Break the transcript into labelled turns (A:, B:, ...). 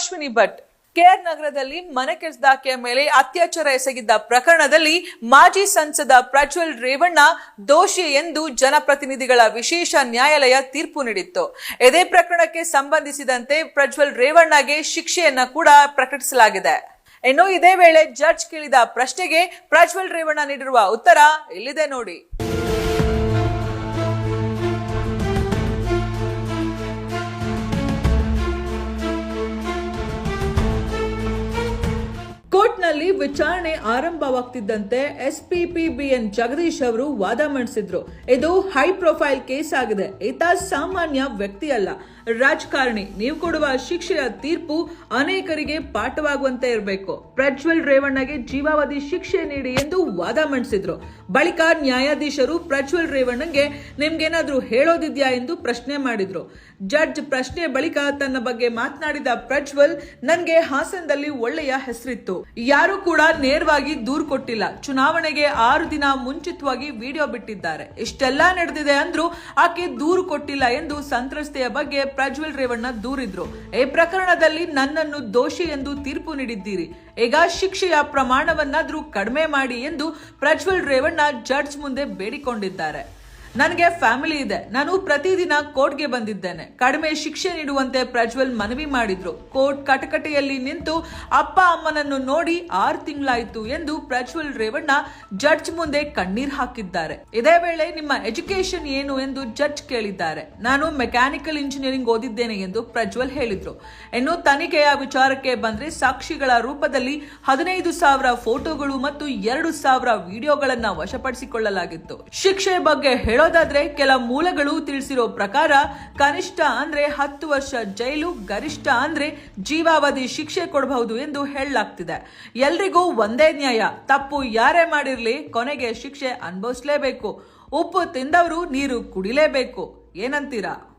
A: Ashwini Bhat. K R ನಗರದಲ್ಲಿ ಮನೆ ಕೆಸದಾಕೆಯ ಮೇಲೆ ಅತ್ಯಾಚಾರ ಎಸಗಿದ್ದ ಪ್ರಕರಣದಲ್ಲಿ ಮಾಜಿ ಸಂಸದ ಪ್ರಜ್ವಲ್ ರೇವಣ್ಣ ದೋಷಿ ಎಂದು ಜನಪ್ರತಿನಿಧಿಗಳ ವಿಶೇಷ ನ್ಯಾಯಾಲಯ ತೀರ್ಪು ನೀಡಿತ್ತು. ಇದೇ ಪ್ರಕರಣಕ್ಕೆ ಸಂಬಂಧಿಸಿದಂತೆ ಪ್ರಜ್ವಲ್ ರೇವಣ್ಣಗೆ ಶಿಕ್ಷೆಯನ್ನ ಕೂಡ ಪ್ರಕಟಿಸಲಾಗಿದೆ. ಇನ್ನು ಇದೇ ವೇಳೆ ಜಡ್ಜ್ ಕೇಳಿದ ಪ್ರಶ್ನೆಗೆ ಪ್ರಜ್ವಲ್ ರೇವಣ್ಣ ನೀಡಿರುವ ಉತ್ತರ ಇಲ್ಲಿದೆ ನೋಡಿ. ಕೋರ್ಟ್ನಲ್ಲಿ ವಿಚಾರಣೆ ಆರಂಭವಾಗ್ತಿದ್ದಂತೆ ಎಸ್ಪಿಪಿಬಿಎನ್ ಜಗದೀಶ್ ಅವರು ವಾದ ಮಂಡಿಸಿದ್ರು. ಇದು ಹೈ ಪ್ರೊಫೈಲ್ ಕೇಸ್ ಆಗಿದೆ. ಈತ ಸಾಮಾನ್ಯ ವ್ಯಕ್ತಿ ಅಲ್ಲ ರಾಜಕಾರಣಿ, ನೀವು ಕೊಡುವ ಶಿಕ್ಷೆಯ ತೀರ್ಪು ಅನೇಕರಿಗೆ ಪಾಠವಾಗುವಂತೆ ಇರಬೇಕು. ಪ್ರಜ್ವಲ್ ರೇವಣ್ಣಗೆ ಜೀವಾವಧಿ ಶಿಕ್ಷೆ ನೀಡಿ ಎಂದು ವಾದ ಮಂಡಿಸಿದ್ರು. ಬಳಿಕ ನ್ಯಾಯಾಧೀಶರು ಪ್ರಜ್ವಲ್ ರೇವಣ್ಣಗೆ ನಿಮ್ಗೇನಾದ್ರೂ ಹೇಳೋದಿದ್ಯಾ ಎಂದು ಪ್ರಶ್ನೆ ಮಾಡಿದ್ರು. ಜಡ್ಜ್ ಪ್ರಶ್ನೆ ಬಳಿಕ ತನ್ನ ಬಗ್ಗೆ ಮಾತನಾಡಿದ ಪ್ರಜ್ವಲ್ ನನ್ಗೆ ಹಾಸನದಲ್ಲಿ ಒಳ್ಳೆಯ ಹೆಸರಿತ್ತು. ಯಾರು ಕೂಡ ನೇರವಾಗಿ ದೂರು ಕೊಟ್ಟಿಲ್ಲ. ಚುನಾವಣೆಗೆ ಆರು ದಿನ ಮುಂಚಿತವಾಗಿ ವಿಡಿಯೋ ಬಿಟ್ಟಿದ್ದಾರೆ. ಇಷ್ಟೆಲ್ಲಾ ನಡೆದಿದೆ ಅಂದ್ರೂ ಆಕೆ ದೂರು ಕೊಟ್ಟಿಲ್ಲ ಎಂದು ಸಂತ್ರಸ್ತೆಯ ಬಗ್ಗೆ ಪ್ರಜ್ವಲ್ ರೇವಣ್ಣ ದೂರಿದ್ರು. ಈ ಪ್ರಕರಣದಲ್ಲಿ ನನ್ನನ್ನು ದೋಷಿ ಎಂದು ತೀರ್ಪು ನೀಡಿದ್ದೀರಿ. ಈಗ ಶಿಕ್ಷೆಯ ಪ್ರಮಾಣವನ್ನಾದ್ರೂ ಕಡಿಮೆ ಮಾಡಿ ಎಂದು ಪ್ರಜ್ವಲ್ ರೇವಣ್ಣ ಜಡ್ಜ್ ಮುಂದೆ ಬೇಡಿಕೊಂಡಿದ್ದಾರೆ. ನನಗೆ ಫ್ಯಾಮಿಲಿ ಇದೆ. ನಾನು ಪ್ರತಿದಿನ ಕೋರ್ಟ್ಗೆ ಬಂದಿದ್ದೇನೆ. ಕಡಿಮೆ ಶಿಕ್ಷೆ ನೀಡುವಂತೆ ಪ್ರಜ್ವಲ್ ಮನವಿ ಮಾಡಿದ್ರು. ಕೋರ್ಟ್ ಕಟಕಟೆಯಲ್ಲಿ ನಿಂತು ಅಪ್ಪ ಅಮ್ಮನನ್ನು ನೋಡಿ ಆರು ತಿಂಗಳಾಯಿತು ಎಂದು ಪ್ರಜ್ವಲ್ ರೇವಣ್ಣ ಜಡ್ಜ್ ಮುಂದೆ ಕಣ್ಣೀರ್ ಹಾಕಿದ್ದಾರೆ. ಇದೇ ವೇಳೆ ನಿಮ್ಮ ಎಜುಕೇಶನ್ ಏನು ಎಂದು ಜಡ್ಜ್ ಕೇಳಿದ್ದಾರೆ. ನಾನು ಮೆಕ್ಯಾನಿಕಲ್ ಇಂಜಿನಿಯರಿಂಗ್ ಓದಿದ್ದೇನೆ ಎಂದು ಪ್ರಜ್ವಲ್ ಹೇಳಿದ್ರು. ಇನ್ನು ತನಿಖೆಯ ವಿಚಾರಕ್ಕೆ ಬಂದ್ರೆ ಸಾಕ್ಷಿಗಳ ರೂಪದಲ್ಲಿ ಹದಿನೈದು ಸಾವಿರ ಫೋಟೋಗಳು ಮತ್ತು ಎರಡು ಸಾವಿರ ವಿಡಿಯೋಗಳನ್ನ ವಶಪಡಿಸಿಕೊಳ್ಳಲಾಗಿತ್ತು. ಶಿಕ್ಷೆ ಬಗ್ಗೆ ಹೇಳೋದಾದ್ರೆ ಕೆಲ ಮೂಲಗಳು ತಿಳಿಸಿರೋ ಪ್ರಕಾರ, ಕನಿಷ್ಠ ಅಂದ್ರೆ ಹತ್ತು ವರ್ಷ ಜೈಲು, ಗರಿಷ್ಠ ಅಂದ್ರೆ ಜೀವಾವಧಿ ಶಿಕ್ಷೆ ಕೊಡಬಹುದು ಎಂದು ಹೇಳಲಾಗ್ತಿದೆ. ಎಲ್ರಿಗೂ ಒಂದೇ ನ್ಯಾಯ. ತಪ್ಪು ಯಾರೇ ಮಾಡಿರ್ಲಿ ಕೊನೆಗೆ ಶಿಕ್ಷೆ ಅನುಭವಿಸಲೇಬೇಕು. ಉಪ್ಪು ತಿಂದವರು ನೀರು ಕುಡಿಲೇಬೇಕು. ಏನಂತೀರಾ?